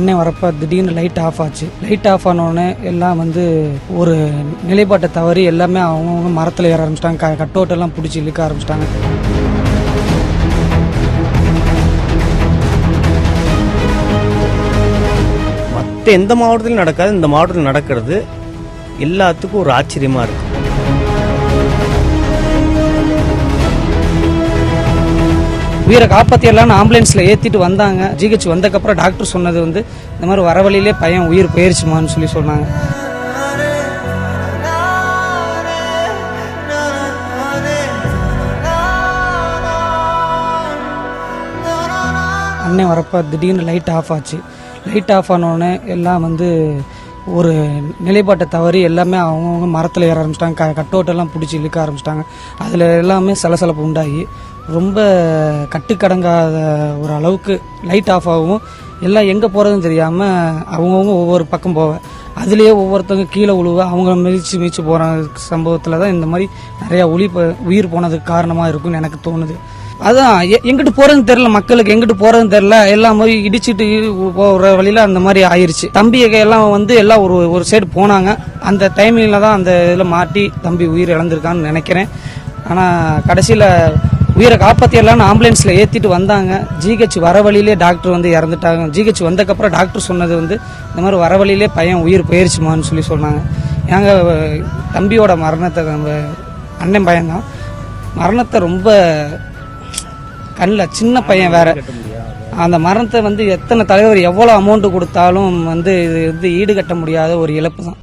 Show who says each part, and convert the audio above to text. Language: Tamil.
Speaker 1: அண்ணன் வரப்போ திடீர்னு லைட் ஆஃப் ஆச்சு. லைட் ஆஃப் ஆனோடனே எல்லாம் வந்து ஒரு நிலைப்பாட்டை தவறி எல்லாமே அவங்கவுங்க மரத்தில் ஏற ஆரம்பிச்சிட்டாங்க. க கட்டோட்டெல்லாம் பிடிச்சி இழுக்க ஆரம்பிச்சிட்டாங்க.
Speaker 2: மற்ற எந்த மாவட்டத்திலும் நடக்காது. இந்த மாவட்டத்தில் நடக்கிறது எல்லாத்துக்கும் ஒரு ஆச்சரியமாக இருக்குது
Speaker 1: உயிரை காப்பாற்றியெல்லாம் ஆம்புலன்ஸில் ஏற்றிட்டு வந்தாங்க. ஜிஹெச் வந்ததுக்கப்புறம் டாக்டர் சொன்னது வந்து இந்த மாதிரி வர வழியிலே பையன் உயிர் போயிருச்சுமான்னு சொல்லி சொன்னாங்க. அண்ணன் வரப்போ திடீர்னு லைட் ஆஃப் ஆச்சு. லைட் ஆஃப் ஆனோடனே எல்லாம் வந்து ஒரு நிலைப்பாட்டை தவறி எல்லாமே அவங்கவுங்க மரத்தில் ஏற ஆரம்பிச்சிட்டாங்க. க கட்டோட்டெல்லாம் பிடிச்சி இழுக்க ஆரம்பிச்சிட்டாங்க. அதில் எல்லாமே சலசலப்பு உண்டாகி. ரொம்ப கட்டுக்கடங்காத ஒரு அளவுக்கு லைட் ஆஃப் ஆகவும் எல்லாம் எங்கே போகிறதுன்னு தெரியாமல் அவங்கவுங்க ஒவ்வொரு பக்கம் போவேன் அதுலேயே ஒவ்வொருத்தவங்க கீழே விழுவ அவங்க மிதிச்சு மிதிச்சு போகிற சம்பவத்தில் தான் இந்த மாதிரி நிறையா ஒளி உயிர் போனதுக்கு காரணமாக இருக்கும்னு எனக்கு தோணுது. அதான் எங்கிட்டு போறதுன்னு தெரியல மக்களுக்கு எங்கிட்டு போறதுன்னு தெரியல எல்லாம் மாதிரி இடிச்சிட்டு போற வழியில அந்த மாதிரி ஆயிருச்சு. தம்பி எல்லாம் வந்து எல்லாம் ஒரு ஒரு சைடு போனாங்க. அந்த டைமிங்ல தான் அந்த இதில் மாட்டி தம்பி உயிர் இழந்திருக்கான்னு நினைக்கிறேன். ஆனால் கடைசியில் உயிரை காப்பாற்றியெல்லாம் ஆம்புலன்ஸில் ஏற்றிட்டு வந்தாங்க. ஜிஹெச் வர வழியிலே டாக்டர் வந்து இறந்துட்டாங்க. ஜிஹெச் வந்ததுக்கப்புறம் டாக்டர் சொன்னது வந்து இந்த மாதிரி வர வழியிலே பையன் உயிர் போயிருச்சுமான்னு சொல்லி சொன்னாங்க. ஏங்க தம்பியோட மரணத்தை நம்ம அண்ணன் பையன்தான். மரணத்தை ரொம்ப கண்ணில் சின்ன பையன் வேற. அந்த மரணத்தை வந்து எத்தனை தலைவர் எவ்வளோ அமௌண்ட்டு கொடுத்தாலும் வந்து இது வந்து ஈடுகட்ட முடியாத ஒரு இழப்பு தான்